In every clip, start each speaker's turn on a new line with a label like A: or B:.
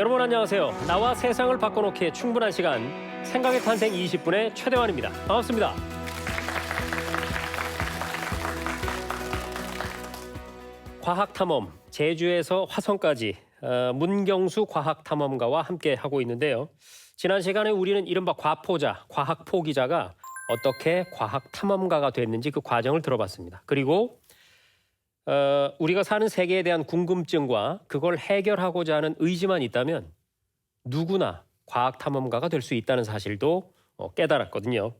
A: 여러분 안녕하세요. 나와 세상을 바꿔놓기에 충분한 시간 생각의 탄생 20분의 최대환입니다. 반갑습니다. 과학 탐험 제주에서 화성까지 어, 문경수 과학 탐험가와 함께 하고 있는데요. 지난 시간에 우리는 이른바 과포자, 과학 포 기자가 어떻게 과학 탐험가가 됐는지 그 과정을 들어봤습니다. 그리고 어, 우리가 사는 세계에 대한 궁금증과 그걸 해결하고자 하는 의지만 있다면 누구나 과학 탐험가가 될 수 있다는 사실도 어, 깨달았거든요.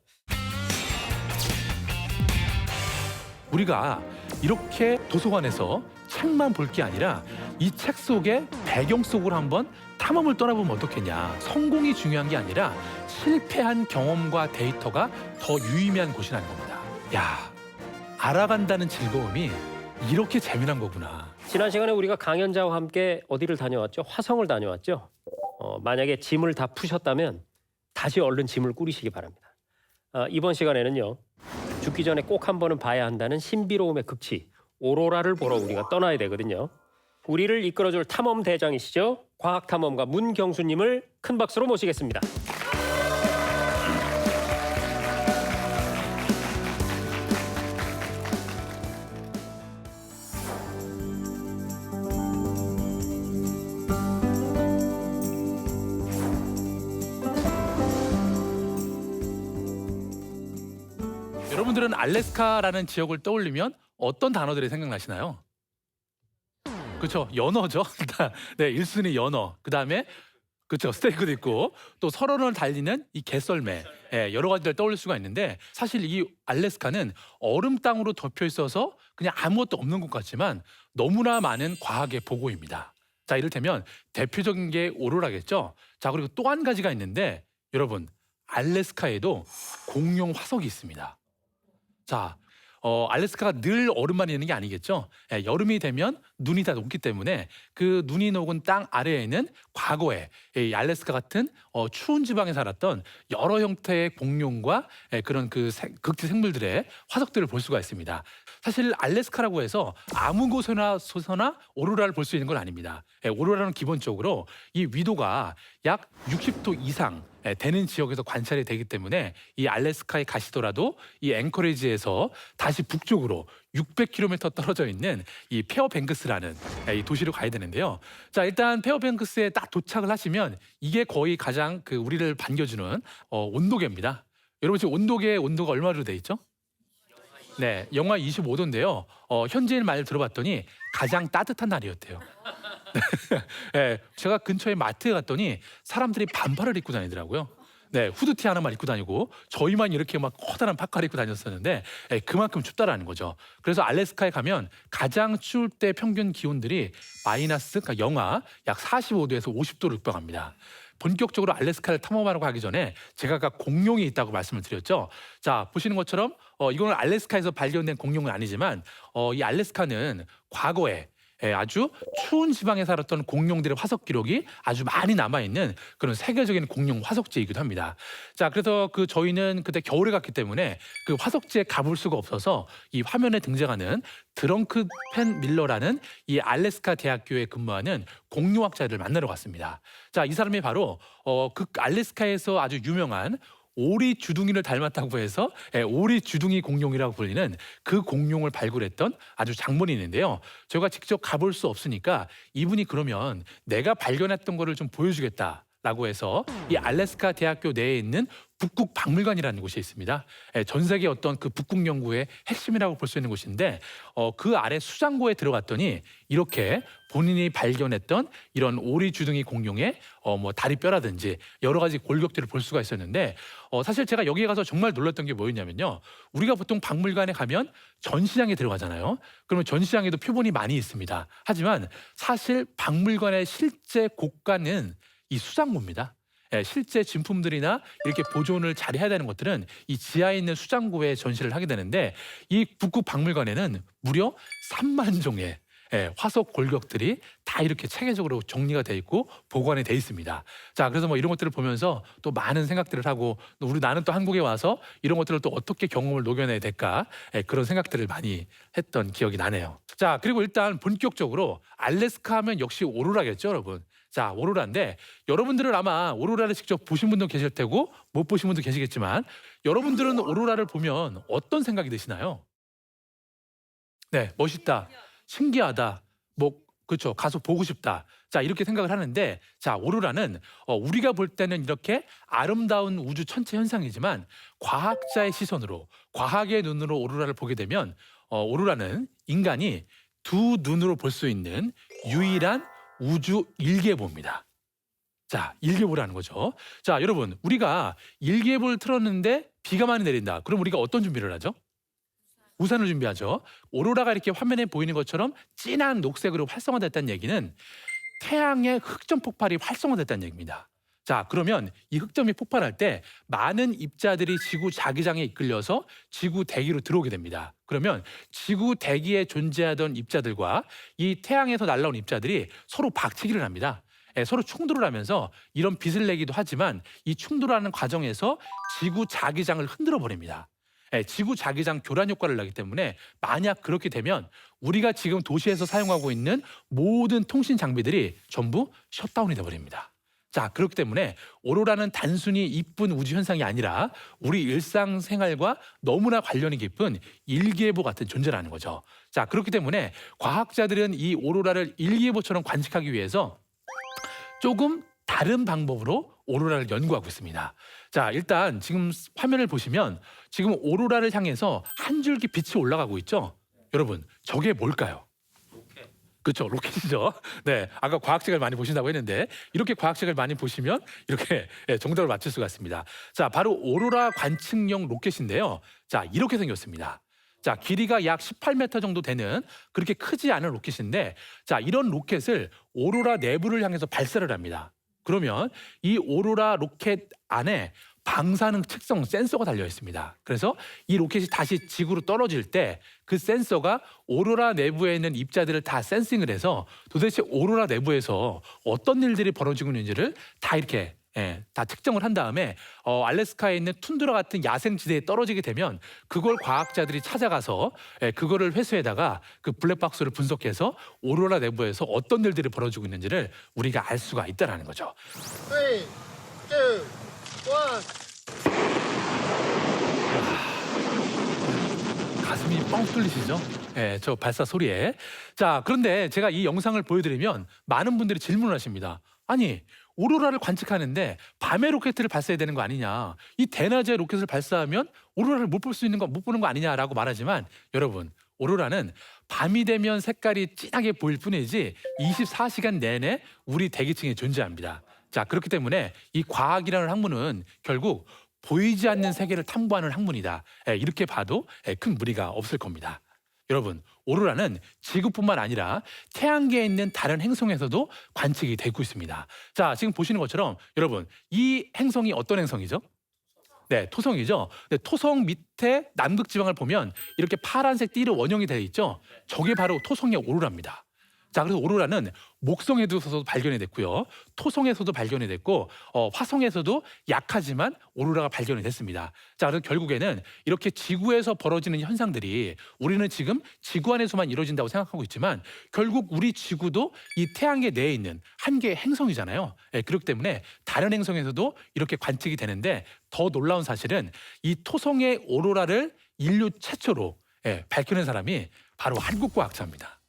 B: 우리가 이렇게 도서관에서 책만 볼 게 아니라 이 책 속의 배경 속으로 한번 탐험을 떠나보면 어떻겠냐. 성공이 중요한 게 아니라 실패한 경험과 데이터가 더 유의미한 곳이라는 겁니다. 야, 알아간다는 즐거움이 이렇게 재미난 거구나.
A: 지난 시간에 우리가 강연자와 함께 어디를 다녀왔죠? 화성을 다녀왔죠. 어, 만약에 짐을 다 푸셨다면 다시 얼른 짐을 꾸리시기 바랍니다. 아, 이번 시간에는요. 죽기 전에 꼭 한 번은 봐야 한다는 신비로움의 극치 오로라를 보러 우리가 떠나야 되거든요. 우리를 이끌어줄 탐험 대장이시죠. 과학 탐험가 문경수님을 큰 박수로 모시겠습니다.
B: 알래스카라는 지역을 떠올리면 어떤 단어들이 생각나시나요? 그렇죠. 연어죠. 네, 1순위 연어. 그다음에 그렇죠. 스테이크도 있고 또 설원을 달리는 이 개썰매. 예, 여러 가지를 떠올릴 수가 있는데 사실 이 알래스카는 얼음 땅으로 덮여 있어서 그냥 아무것도 없는 곳 같지만 너무나 많은 과학의 보고입니다. 자, 이를테면 대표적인 게 오로라겠죠. 자, 그리고 또 한 가지가 있는데 여러분, 알래스카에도 공룡 화석이 있습니다. 자, 어, 알래스카가 늘 얼음만 있는 게 아니겠죠. 예, 여름이 되면 눈이 다 녹기 때문에 그 눈이 녹은 땅 아래에는 과거에 이 알래스카 같은 어, 추운 지방에 살았던 여러 형태의 공룡과 예, 그런 그 생- 극지 생물들의 화석들을 볼 수가 있습니다. 사실 알래스카라고 해서 아무 곳에나 소서나 오로라를 볼 수 있는 건 아닙니다. 예, 오로라는 기본적으로 이 위도가 약 60도 이상 예, 되는 지역에서 관찰이 되기 때문에 이 알래스카에 가시더라도 이 앵커리지에서 다시 북쪽으로 600km 떨어져 있는 이 페어뱅크스라는 예, 이 도시로 가야 되는데요. 자 일단 페어뱅크스에 딱 도착을 하시면 이게 거의 가장 그 우리를 반겨주는 어, 온도계입니다. 여러분 지금 온도계 온도가 얼마로 돼 있죠? 네, 영하 25도인데요. 어, 현지인 말 들어봤더니 가장 따뜻한 날이었대요. 네, 제가 근처에 마트에 갔더니 사람들이 반팔을 입고 다니더라고요. 네, 후드티 하나만 입고 다니고 저희만 이렇게 막 커다란 파카를 입고 다녔었는데 예, 그만큼 춥다라는 거죠. 그래서 알래스카에 가면 가장 추울 때 평균 기온들이 마이너스 그러니까 영하 약 45도에서 50도를 육박합니다. 본격적으로 알래스카를 탐험하러 가기 전에 제가 아까 공룡이 있다고 말씀을 드렸죠. 자 보시는 것처럼 어, 이거는 알래스카에서 발견된 공룡은 아니지만 어, 이 알래스카는 과거에 예, 아주 추운 지방에 살았던 공룡들의 화석 기록이 아주 많이 남아 있는 그런 세계적인 공룡 화석지이기도 합니다. 자, 그래서 그 저희는 그때 겨울에 갔기 때문에 그 화석지에 가볼 수가 없어서 이 화면에 등장하는 드렁크 펜 밀러라는 이 알래스카 대학교에 근무하는 공룡학자를 만나러 갔습니다. 자, 이 사람이 바로 어, 그 알래스카에서 아주 유명한 오리 주둥이를 닮았다고 해서 예, 오리 주둥이 공룡이라고 불리는 그 공룡을 발굴했던 아주 장본이 있는데요. 제가 직접 가볼 수 없으니까 이분이 그러면 내가 발견했던 거를 좀 보여주겠다. 라고 해서 이 알래스카 대학교 내에 있는 북극 박물관이라는 곳이 있습니다. 예, 전 세계 어떤 그 북극 연구의 핵심이라고 볼 수 있는 곳인데 어, 그 아래 수장고에 들어갔더니 이렇게 본인이 발견했던 이런 오리 주둥이 공룡의 어, 뭐 다리뼈라든지 여러 가지 골격들을 볼 수가 있었는데 어, 사실 제가 여기에 가서 정말 놀랐던 게 뭐였냐면요. 우리가 보통 박물관에 가면 전시장에 들어가잖아요. 그러면 전시장에도 표본이 많이 있습니다. 하지만 사실 박물관의 실제 고가는 이 수장고입니다. 예, 실제 진품들이나 이렇게 보존을 잘 해야 되는 것들은 이 지하에 있는 수장고에 전시를 하게 되는데 이 북극 박물관에는 무려 3만 종의 예, 화석 골격들이 다 이렇게 체계적으로 정리가 돼 있고 보관이 돼 있습니다. 자, 그래서 뭐 이런 것들을 보면서 또 많은 생각들을 하고 또 우리 나는 또 한국에 와서 이런 것들을 또 어떻게 경험을 녹여내야 될까 예, 그런 생각들을 많이 했던 기억이 나네요. 자, 그리고 일단 본격적으로 알래스카 하면 역시 오로라겠죠, 여러분. 자, 오로라인데 여러분들은 아마 오로라를 직접 보신 분도 계실 테고 못 보신 분도 계시겠지만 여러분들은 오로라를 보면 어떤 생각이 드시나요? 네, 멋있다. 신기하다. 뭐 그렇죠. 가서 보고 싶다. 자, 이렇게 생각을 하는데 자, 오로라는 어, 우리가 볼 때는 이렇게 아름다운 우주 천체 현상이지만 과학자의 시선으로 과학의 눈으로 오로라를 보게 되면 어, 오로라는 인간이 두 눈으로 볼 수 있는 유일한 우주 일계보입니다. 자, 일계보라는 거죠. 자, 여러분, 우리가 일계보를 틀었는데 비가 많이 내린다. 그럼 우리가 어떤 준비를 하죠? 우산을 준비하죠. 오로라가 이렇게 화면에 보이는 것처럼 진한 녹색으로 활성화됐다는 얘기는 태양의 흑점 폭발이 활성화됐다는 얘기입니다. 자, 그러면 이 흑점이 폭발할 때 많은 입자들이 지구 자기장에 이끌려서 지구 대기로 들어오게 됩니다. 그러면 지구 대기에 존재하던 입자들과 이 태양에서 날라온 입자들이 서로 박치기를 합니다. 예, 서로 충돌을 하면서 이런 빛을 내기도 하지만 이 충돌하는 과정에서 지구 자기장을 흔들어 버립니다. 예, 지구 자기장 교란 효과를 나기 때문에 만약 그렇게 되면 우리가 지금 도시에서 사용하고 있는 모든 통신 장비들이 전부 셧다운이 돼 버립니다. 자, 그렇기 때문에 오로라는 단순히 이쁜 우주 현상이 아니라 우리 일상생활과 너무나 관련이 깊은 일기예보 같은 존재라는 거죠. 자, 그렇기 때문에 과학자들은 이 오로라를 일기예보처럼 관측하기 위해서 조금 다른 방법으로 오로라를 연구하고 있습니다. 자, 일단 지금 화면을 보시면 지금 오로라를 향해서 한 줄기 빛이 올라가고 있죠. 여러분, 저게 뭘까요? 그렇죠, 로켓이죠. 네, 아까 과학책을 많이 보신다고 했는데 이렇게 과학책을 많이 보시면 이렇게 예, 정답을 맞출 수가 있습니다. 자, 바로 오로라 관측용 로켓인데요. 자, 이렇게 생겼습니다. 자, 길이가 약 18m 정도 되는 그렇게 크지 않은 로켓인데, 자, 이런 로켓을 오로라 내부를 향해서 발사를 합니다. 그러면 이 오로라 로켓 안에 방사능 측정 센서가 달려 있습니다. 그래서 이 로켓이 다시 지구로 떨어질 때 그 센서가 오로라 내부에 있는 입자들을 다 센싱을 해서 도대체 오로라 내부에서 어떤 일들이 벌어지고 있는지를 다 이렇게 예, 다 측정을 한 다음에 어, 알래스카에 있는 툰드라 같은 야생 지대에 떨어지게 되면 그걸 과학자들이 찾아가서 예, 그거를 회수해다가 그 블랙박스를 분석해서 오로라 내부에서 어떤 일들이 벌어지고 있는지를 우리가 알 수가 있다라는 거죠.
C: Three, two, one.
B: 가슴이 뻥 뚫리시죠? 예, 저 발사 소리에. 자, 그런데 제가 이 영상을 보여드리면 많은 분들이 질문을 하십니다. 아니, 오로라를 관측하는데 밤에 로켓을 발사해야 되는 거 아니냐? 이 대낮에 로켓을 발사하면 오로라를 못 볼 수 있는 거 못 보는 거 아니냐라고 말하지만 여러분, 오로라는 밤이 되면 색깔이 진하게 보일 뿐이지 24시간 내내 우리 대기층에 존재합니다. 자, 그렇기 때문에 이 과학이라는 학문은 결국 보이지 않는 세계를 탐구하는 학문이다. 예, 이렇게 봐도 예, 큰 무리가 없을 겁니다. 여러분, 오로라는 지구뿐만 아니라 태양계에 있는 다른 행성에서도 관측이 되고 있습니다. 자, 지금 보시는 것처럼 여러분, 이 행성이 어떤 행성이죠? 네, 토성이죠. 네, 토성 밑에 남극 지방을 보면 이렇게 파란색 띠로 원형이 되어 있죠. 저게 바로 토성의 오로라입니다. 자, 그래서 오로라는 목성에서도 발견이 됐고요. 토성에서도 발견이 됐고 어, 화성에서도 약하지만 오로라가 발견이 됐습니다. 자, 그래서 결국에는 이렇게 지구에서 벌어지는 현상들이 우리는 지금 지구 안에서만 이루어진다고 생각하고 있지만 결국 우리 지구도 이 태양계 내에 있는 한 개의 행성이잖아요. 예, 그렇기 때문에 다른 행성에서도 이렇게 관측이 되는데 더 놀라운 사실은 이 토성의 오로라를 인류 최초로 예, 밝혀낸 사람이 바로 한국 과학자입니다.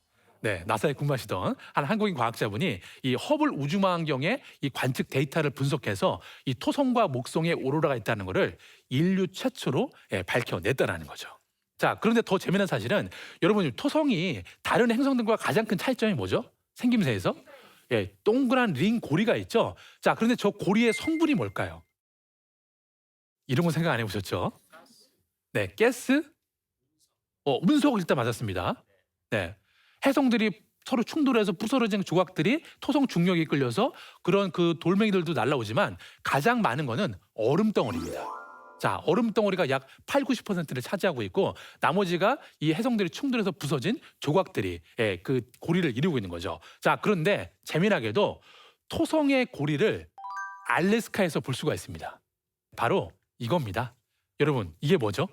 B: 네, 나사에 근무하시던 한 한국인 과학자분이 이 허블 우주망원경의 이 관측 데이터를 분석해서 이 토성과 목성에 오로라가 있다는 것을 인류 최초로 예, 밝혀냈다는 거죠. 자, 그런데 더 재미난 사실은 여러분 토성이 다른 행성들과 가장 큰 차이점이 뭐죠? 생김새에서 예, 동그란 링 고리가 있죠. 자, 그런데 저 고리의 성분이 뭘까요? 이런 거 생각 안 해보셨죠? 네, 가스, 어, 운석 일단 맞았습니다. 네, 해성들이 서로 충돌해서 부서져진 조각들이 토성 중력에 끌려서 그런 그 돌멩이들도 날라오지만 가장 많은 거는 얼음 덩어리입니다. 자, 얼음 덩어리가 약 8, 90%를 차지하고 있고 나머지가 이 해성들이 충돌해서 부서진 조각들이 예, 그 고리를 이루고 있는 거죠. 자, 그런데 재미나게도 토성의 고리를 알래스카에서 볼 수가 있습니다. 바로 이겁니다. 여러분, 이게 뭐죠?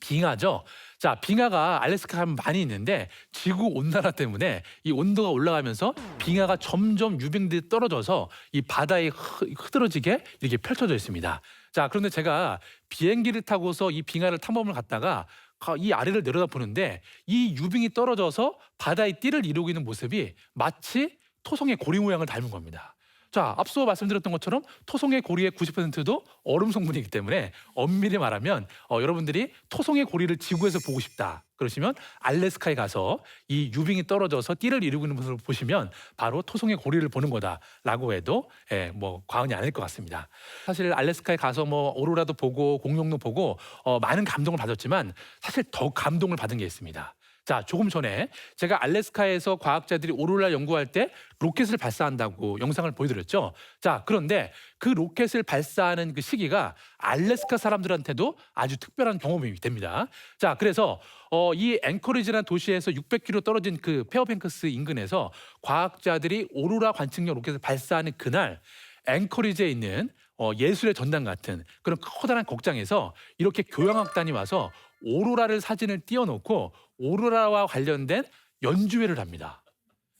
B: 빙하죠. 자, 빙하가 알래스카 가면 많이 있는데 지구 온난화 때문에 이 온도가 올라가면서 빙하가 점점 유빙들이 떨어져서 이 바다에 흐- 흐드러지게 이렇게 펼쳐져 있습니다. 자, 그런데 제가 비행기를 타고서 이 빙하를 탐험을 갔다가 가- 이 아래를 내려다 보는데 이 유빙이 떨어져서 바다의 띠를 이루고 있는 모습이 마치 토성의 고리 모양을 닮은 겁니다. 자, 앞서 말씀드렸던 것처럼 토성의 고리의 90%도 얼음 성분이기 때문에 엄밀히 말하면 어, 여러분들이 토성의 고리를 지구에서 보고 싶다. 그러시면 알래스카에 가서 이 유빙이 떨어져서 띠를 이루고 있는 모습을 보시면 바로 토성의 고리를 보는 거다라고 해도 예, 뭐 과언이 아닐 것 같습니다. 사실 알래스카에 가서 뭐 오로라도 보고 공룡도 보고 어, 많은 감동을 받았지만 사실 더 감동을 받은 게 있습니다. 자, 조금 전에 제가 알래스카에서 과학자들이 오로라 연구할 때 로켓을 발사한다고 영상을 보여드렸죠. 자, 그런데 그 로켓을 발사하는 그 시기가 알래스카 사람들한테도 아주 특별한 경험이 됩니다. 자, 그래서 어, 이 앵커리지라는 도시에서 600km 떨어진 그 페어뱅크스 인근에서 과학자들이 오로라 관측용 로켓을 발사하는 그날 앵커리지에 있는 어, 예술의 전당 같은 그런 커다란 곡장에서 이렇게 교향악단이 와서 오로라를 사진을 띄워놓고 오로라와 관련된 연주회를 합니다.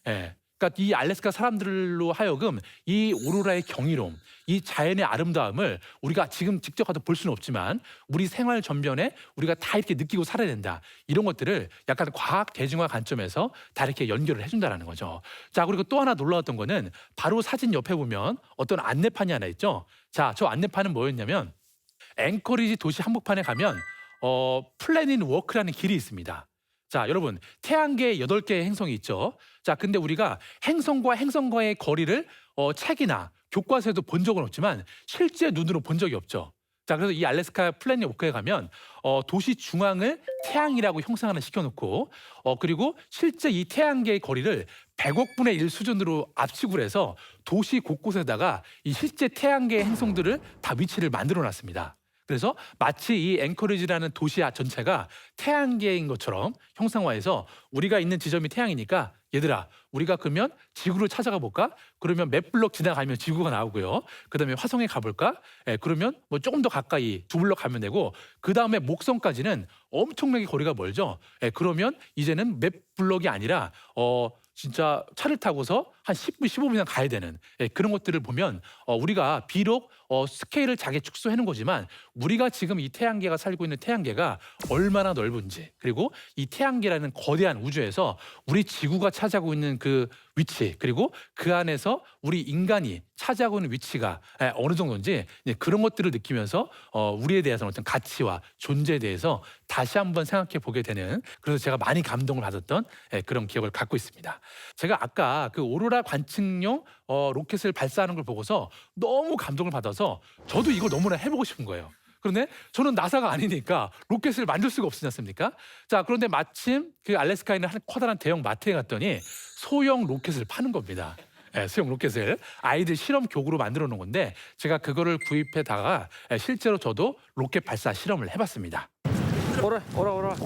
B: 예. 그러니까 이 알래스카 사람들로 하여금 이 오로라의 경이로움, 이 자연의 아름다움을 우리가 지금 직접 가서 볼 수는 없지만 우리 생활 전변에 우리가 다 이렇게 느끼고 살아야 된다. 이런 것들을 약간 과학 대중화 관점에서 다 이렇게 연결을 해준다라는 거죠. 자 그리고 또 하나 놀라웠던 거는 바로 사진 옆에 보면 어떤 안내판이 하나 있죠. 자 저 안내판은 뭐였냐면 앵커리지 도시 한복판에 가면 어 플래닛 워크라는 길이 있습니다. 자, 여러분, 태양계에 여덟 개의 행성이 있죠. 자, 근데 우리가 행성과 행성과의 거리를 어, 책이나 교과서에도 본 적은 없지만 실제 눈으로 본 적이 없죠. 자, 그래서 이 알래스카 플래닛 워크에 가면 어, 도시 중앙을 태양이라고 형상 하나 시켜놓고 어, 그리고 실제 이 태양계의 거리를 100억 분의 1 수준으로 압축을 해서 도시 곳곳에다가 이 실제 태양계의 행성들을 다 위치를 만들어 놨습니다. 그래서 마치 이 앵커리지라는 도시 전체가 태양계인 것처럼 형상화해서 우리가 있는 지점이 태양이니까 얘들아 우리가 그러면 지구를 찾아가 볼까? 그러면 몇 블럭 지나가면 지구가 나오고요. 그다음에 화성에 가볼까? 예, 그러면 뭐 조금 더 가까이 두 블럭 가면 되고 그 다음에 목성까지는 엄청나게 거리가 멀죠. 예, 그러면 이제는 몇 블럭이 아니라 어 진짜 차를 타고서 한 10분, 15분이나 가야 되는 예, 그런 것들을 보면 어, 우리가 비록 어, 스케일을 작게 축소해 놓은 거지만 우리가 지금 이 태양계가 살고 있는 태양계가 얼마나 넓은지 그리고 이 태양계라는 거대한 우주에서 우리 지구가 차지하고 있는 그 위치 그리고 그 안에서 우리 인간이 차지하고 있는 위치가 예, 어느 정도인지 그런 것들을 느끼면서 어, 우리에 대해서는 어떤 가치와 존재에 대해서 다시 한번 생각해 보게 되는 그래서 제가 많이 감동을 받았던 예, 그런 기억을 갖고 있습니다. 제가 아까 그 오로라 관측용 어, 로켓을 발사하는 걸 보고서 너무 감동을 받아서 저도 이거 너무나 해보고 싶은 거예요. 그런데 저는 나사가 아니니까 로켓을 만들 수가 없지 않습니까? 자, 그런데 마침 그 알래스카에 있는 한 커다란 대형 마트에 갔더니 소형 로켓을 파는 겁니다. 예, 소형 로켓을 아이들 실험 교구로 만들어 놓은 건데 제가 그거를 구입해다가 예, 실제로 저도 로켓 발사 실험을 해봤습니다.
A: 오라 오라 오라.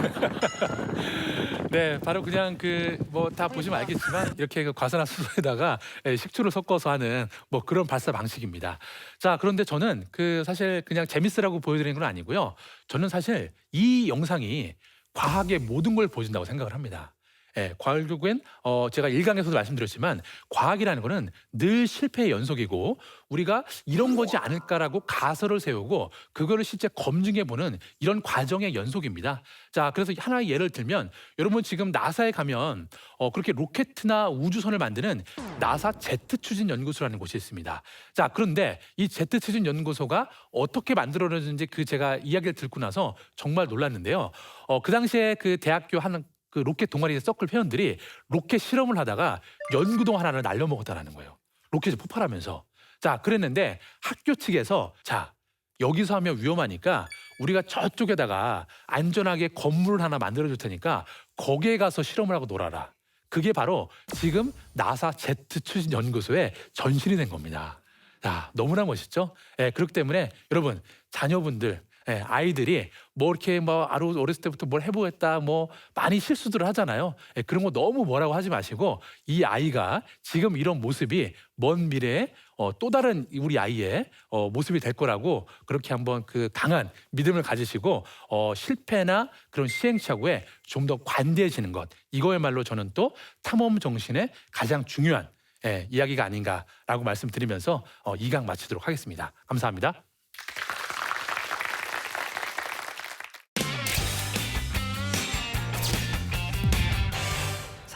B: 네, 바로 그냥 그 뭐 다 보시면 알겠지만 이렇게 그 과산화 수소에다가 예, 식초를 섞어서 하는 뭐 그런 발사 방식입니다. 자, 그런데 저는 그 사실 그냥 재밌으라고 보여드리는 건 아니고요. 저는 사실 이 영상이 과학의 모든 걸 보여준다고 생각을 합니다. 예, 결국엔 어, 제가 일강에서도 말씀드렸지만 과학이라는 거는 늘 실패의 연속이고 우리가 이런 거지 않을까라고 가설을 세우고 그거를 실제 검증해 보는 이런 과정의 연속입니다. 자, 그래서 하나의 예를 들면 여러분 지금 나사에 가면 어, 그렇게 로켓이나 우주선을 만드는 나사 제트 추진 연구소라는 곳이 있습니다. 자, 그런데 이 제트 추진 연구소가 어떻게 만들어졌는지 그 제가 이야기를 듣고 나서 정말 놀랐는데요. 어, 그 당시에 그 대학교 한 그 로켓 동아리 서클 회원들이 로켓 실험을 하다가 연구동 하나를 날려먹었다라는 거예요. 로켓이 폭발하면서. 자, 그랬는데 학교 측에서 자, 여기서 하면 위험하니까 우리가 저쪽에다가 안전하게 건물을 하나 만들어 줄 테니까 거기에 가서 실험을 하고 놀아라. 그게 바로 지금 나사 제트 추진 연구소의 전신이 된 겁니다. 야, 너무나 멋있죠? 예, 그렇기 때문에 여러분, 자녀분들, 예, 아이들이 뭐 이렇게 뭐 아루 어렸을 때부터 뭘 해보겠다 뭐 많이 실수들을 하잖아요. 예, 그런 거 너무 뭐라고 하지 마시고 이 아이가 지금 이런 모습이 먼 미래에 어, 또 다른 우리 아이의 어, 모습이 될 거라고 그렇게 한번 그 강한 믿음을 가지시고 어, 실패나 그런 시행착오에 좀 더 관대해지는 것 이거야말로 저는 또 탐험 정신의 가장 중요한 예, 이야기가 아닌가라고 말씀드리면서 어, 2강 마치도록 하겠습니다. 감사합니다.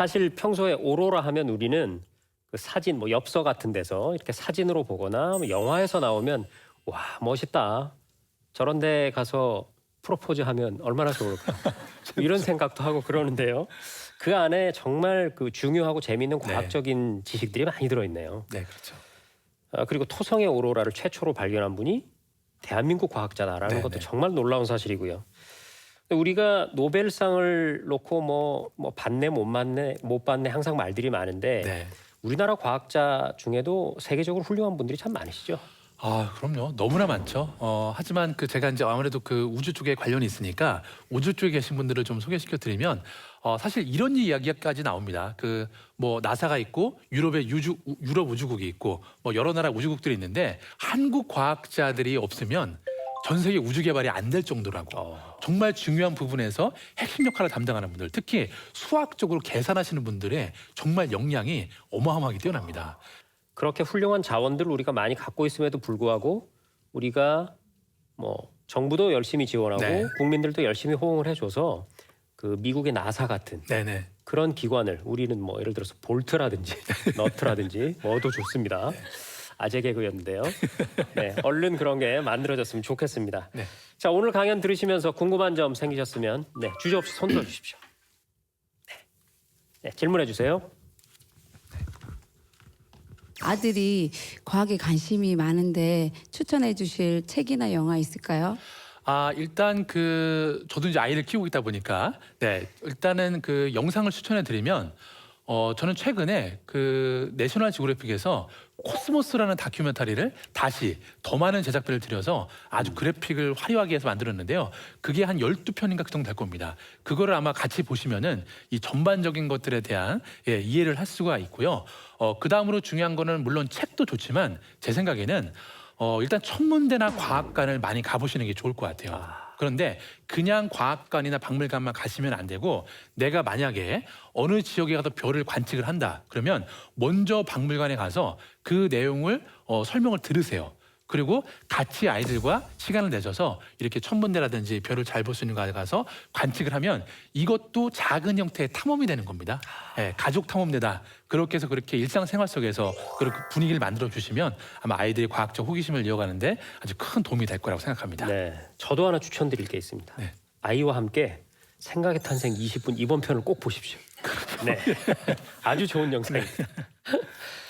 A: 사실 평소에 오로라 하면 우리는 그 사진 뭐 엽서 같은 데서 이렇게 사진으로 보거나 뭐 영화에서 나오면 와 멋있다 저런 데 가서 프로포즈 하면 얼마나 좋을까 이런 생각도 하고 그러는데요 그 안에 정말 그 중요하고 재미있는
B: 네.
A: 과학적인 지식들이 많이 들어있네요
B: 네, 그렇죠.
A: 아, 그리고 토성의 오로라를 최초로 발견한 분이 대한민국 과학자다라는
B: 네,
A: 것도
B: 네.
A: 정말 놀라운 사실이고요. 근데 우리가 노벨상을 놓고 뭐, 뭐 받네 못 받네 못 받네 항상 말들이 많은데
B: 네.
A: 우리나라 과학자 중에도 세계적으로 훌륭한 분들이 참 많으시죠.
B: 아, 그럼요. 너무나 많죠. 어, 하지만 그 제가 이제 아무래도 그 우주 쪽에 관련이 있으니까 우주 쪽에 계신 분들을 좀 소개시켜 드리면 어, 사실 이런 이야기까지 나옵니다. 그 뭐 나사가 있고 유럽의 유주, 우- 유럽 우주국이 있고 뭐 여러 나라 우주국들이 있는데 한국 과학자들이 없으면 전 세계 우주 개발이 안 될 정도라고.
A: 어,
B: 정말 중요한 부분에서 핵심 역할을 담당하는 분들, 특히 수학적으로 계산하시는 분들의 정말 역량이 어마어마하게 뛰어납니다.
A: 그렇게 훌륭한 자원들을 우리가 많이 갖고 있음에도 불구하고 우리가 뭐 정부도 열심히 지원하고
B: 네.
A: 국민들도 열심히 호응을 해줘서 그 미국의 나사 같은
B: 네네.
A: 그런 기관을 우리는 뭐 예를 들어서 볼트라든지 너트라든지 뭐도 좋습니다. 아재 개그였는데요. 네, 얼른 그런 게 만들어졌으면 좋겠습니다.
B: 네.
A: 자 오늘 강연 들으시면서 궁금한 점 생기셨으면 네, 주저 없이 손 들어주십시오. 네. 네, 질문해 주세요.
D: 아들이 과학에 관심이 많은데 추천해 주실 책이나 영화 있을까요?
B: 아 일단 그 저도 이제 아이를 키우고 있다 보니까 네 일단은 그 영상을 추천해 드리면 어 저는 최근에 그 내셔널 지오그래픽에서 코스모스라는 다큐멘터리를 다시 더 많은 제작비를 들여서 아주 그래픽을 화려하게 해서 만들었는데요. 그게 한 12편인가 그 정도 될 겁니다. 그거를 아마 같이 보시면은 이 전반적인 것들에 대한 예, 이해를 할 수가 있고요. 어 그 다음으로 중요한 거는 물론 책도 좋지만 제 생각에는 어, 일단 천문대나 과학관을 많이 가보시는 게 좋을 것 같아요. 그런데 그냥 과학관이나 박물관만 가시면 안 되고 내가 만약에 어느 지역에 가서 별을 관측을 한다 그러면 먼저 박물관에 가서 그 내용을 어, 설명을 들으세요. 그리고 같이 아이들과 시간을 내줘서 이렇게 천문대라든지 별을 잘 볼 수 있는 곳에 가서 관측을 하면 이것도 작은 형태의 탐험이 되는 겁니다. 예, 가족 탐험대다. 그렇게 해서 그렇게 일상생활 속에서 그렇게 분위기를 만들어 주시면 아마 아이들의 과학적 호기심을 이어가는데 아주 큰 도움이 될 거라고 생각합니다.
A: 네, 저도 하나 추천드릴 게 있습니다.
B: 네.
A: 아이와 함께 생각의 탄생 20분 이번 편을 꼭 보십시오. 네, 아주 좋은 영상입니다.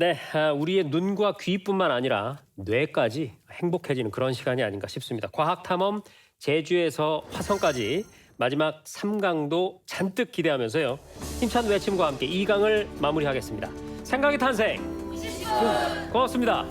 A: 네, 아, 우리의 눈과 귀뿐만 아니라 뇌까지 행복해지는 그런 시간이 아닌가 싶습니다. 과학 탐험 제주에서 화성까지 마지막 3강도 잔뜩 기대하면서요. 힘찬 외침과 함께 2강을 마무리하겠습니다. 생각의 탄생. 고맙습니다.